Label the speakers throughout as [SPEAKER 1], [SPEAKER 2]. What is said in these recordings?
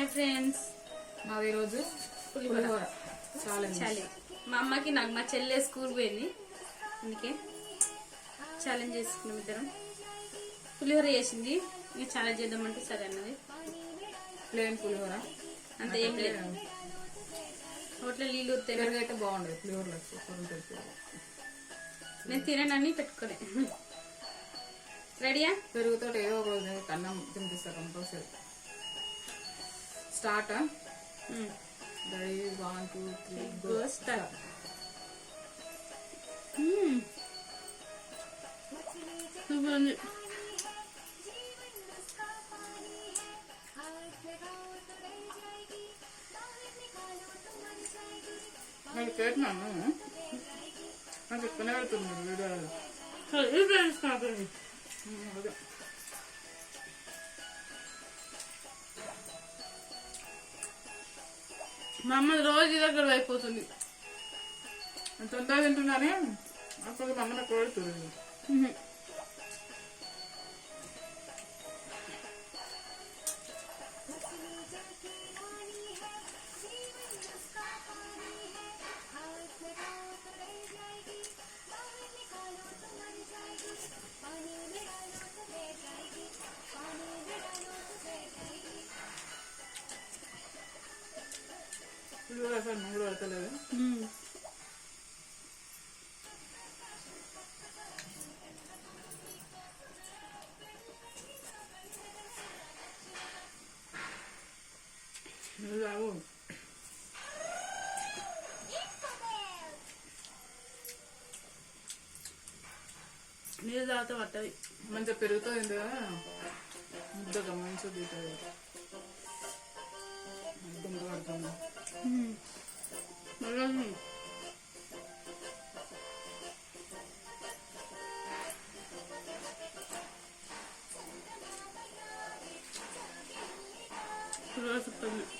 [SPEAKER 1] Hi friends.
[SPEAKER 2] మాది ఈరోజు పులిహోర.
[SPEAKER 1] చాలి మా అమ్మకి నాకు మా చెల్లె స్కూల్ పోయింది. అందుకే ఛాలెంజ్ చేసుకున్నాం ఇద్దరం. పులిహోర చేసింది. ఇంకా ఛాలెంజ్ చేద్దామంటే సరే అన్నది.
[SPEAKER 2] ప్లేన్ పులిహోర.
[SPEAKER 1] అంత ఏం లేదు. హోటల్ నీళ్ళు
[SPEAKER 2] అయితే బాగుండదు. పెరుగు.
[SPEAKER 1] నేను తిననని పెట్టుకోలే. రెడీయా
[SPEAKER 2] పెరుగుతో ఏదో ఒక రోజు అన్నం తినిపిస్తా compulsory. Start ready one two three
[SPEAKER 1] go start super ఉంది
[SPEAKER 2] నాకు పెట్టినాను నాకు ఎక్కువనే పెడుతుంది వీడియోలో
[SPEAKER 1] ఇది ఫ్రెండ్స్ నాకు
[SPEAKER 2] అదే
[SPEAKER 1] మా అమ్మ రోజు దగ్గర అయిపోతుంది.
[SPEAKER 2] నేను తొందరగా తింటున్నానే అప్పుడు మా అమ్మ నాకు అసలు కూడా పెడతలేదు. నువ్వు తాగు.
[SPEAKER 1] నీళ్ళు తాగితే పట్టది.
[SPEAKER 2] మంచిగా పెరుగుతో తింటే ముద్దగా మంచిగా తింటుంది ముద్ద పడుతుంది
[SPEAKER 1] 음.
[SPEAKER 2] 말라지.
[SPEAKER 1] 그래서 빨리.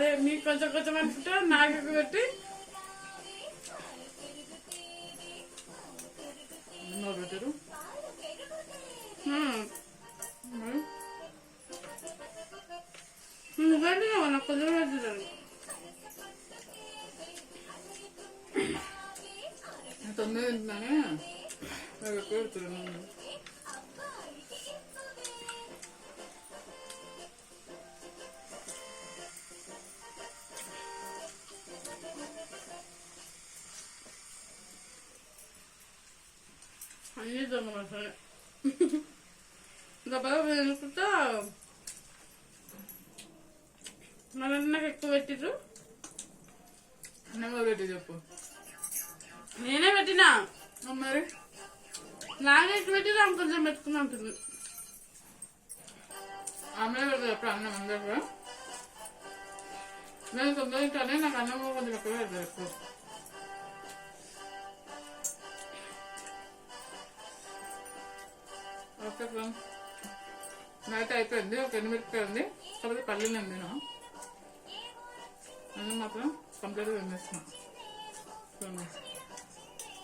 [SPEAKER 1] అదే మీకు కొంచెం పెట్టుతాను
[SPEAKER 2] నేను తొందరగా తింటున్నానే నాకు ఎక్కువ పెడుతున్నాను
[SPEAKER 1] అన్నీ దొంగ సరే ఇంకా బాగా అనుకుంటా మరి నాకు ఎక్కువ పెట్టిర్రు
[SPEAKER 2] అన్నం పెట్టి చెప్పు
[SPEAKER 1] నేనే పెట్టినా
[SPEAKER 2] మరి
[SPEAKER 1] నాకే ఎక్కువ పెట్టినా ఆమె కొంచెం పెట్టుకుని ఉంటుంది
[SPEAKER 2] ఆమె పెడతా ఎప్పుడు అన్నం అందరు నేను తొందరగా తింటానే నాకు అన్నం కొంచెం ఎక్కువ పెడతారు ఎక్కువ ఫ్రెండ్స్ నైట్ అయిపోయింది ఒక ఎనిమిదికి ఉంది కాకపోతే పల్లీలు నేను అన్నం మాత్రం కంప్లీట్గా తినేస్తున్నా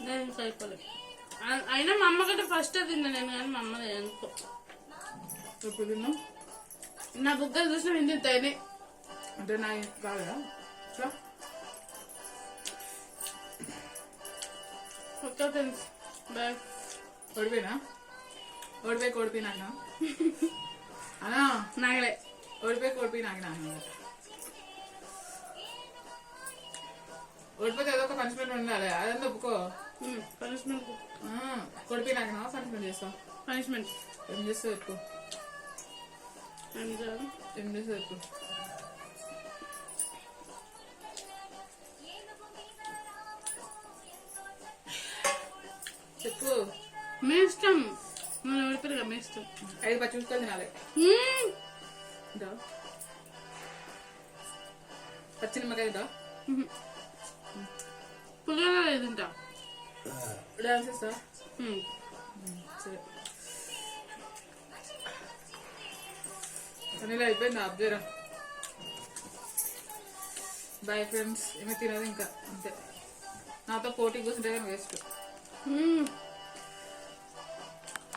[SPEAKER 1] నేను ఆ- అయినా మా అమ్మ కంటే ఫస్ట్ తిన్నా నేను కానీ మా అమ్మ ఎందుకో.
[SPEAKER 2] ఎప్పుడు తిన్నావు?
[SPEAKER 1] నా బుగ్గలు చూసిన హిందీ తైనే.
[SPEAKER 2] అంటే నా కాదా ఇట్లా
[SPEAKER 1] ఓకే ఫ్రెండ్స్ బాయ్.
[SPEAKER 2] ఓడిపోయినా ఓడిపోయి కోడిపోయినాక అనా
[SPEAKER 1] నాగలే
[SPEAKER 2] ఓడిపోయి కోడిపోయినాక నాన్న ఓడిపోతే ఏదో ఒక పనిష్మెంట్ ఉండాలి అదంతా ఒప్పుకో
[SPEAKER 1] పనిష్మెంట్
[SPEAKER 2] కొడిపోయినాక పనిష్మెంట్ చేస్తావు
[SPEAKER 1] పనిష్మెంట్
[SPEAKER 2] ఏం చేస్తావు ఎక్కువ
[SPEAKER 1] ఏం
[SPEAKER 2] చేస్తావు ఎక్కువ చెప్పు
[SPEAKER 1] మీ ఇష్టం మనం మీ ఇష్టం
[SPEAKER 2] ఐదు పచ్చిమిరపకాయలు తినాలి
[SPEAKER 1] మ్మ్.
[SPEAKER 2] ఇదా పచ్చి నిమ్మకాయ
[SPEAKER 1] మ్మ్. పులిహోర లేదు తింటా
[SPEAKER 2] డాన్స్ చేస్తా. సరే అనిల్ అయిపోయింది అబ్జరా బాయ్ ఫ్రెండ్స్ ఏమీ తినదు ఇంకా అంతే నాతో పోటీ కూర్చుంటే కానీ వేస్ట్
[SPEAKER 1] మ్మ్.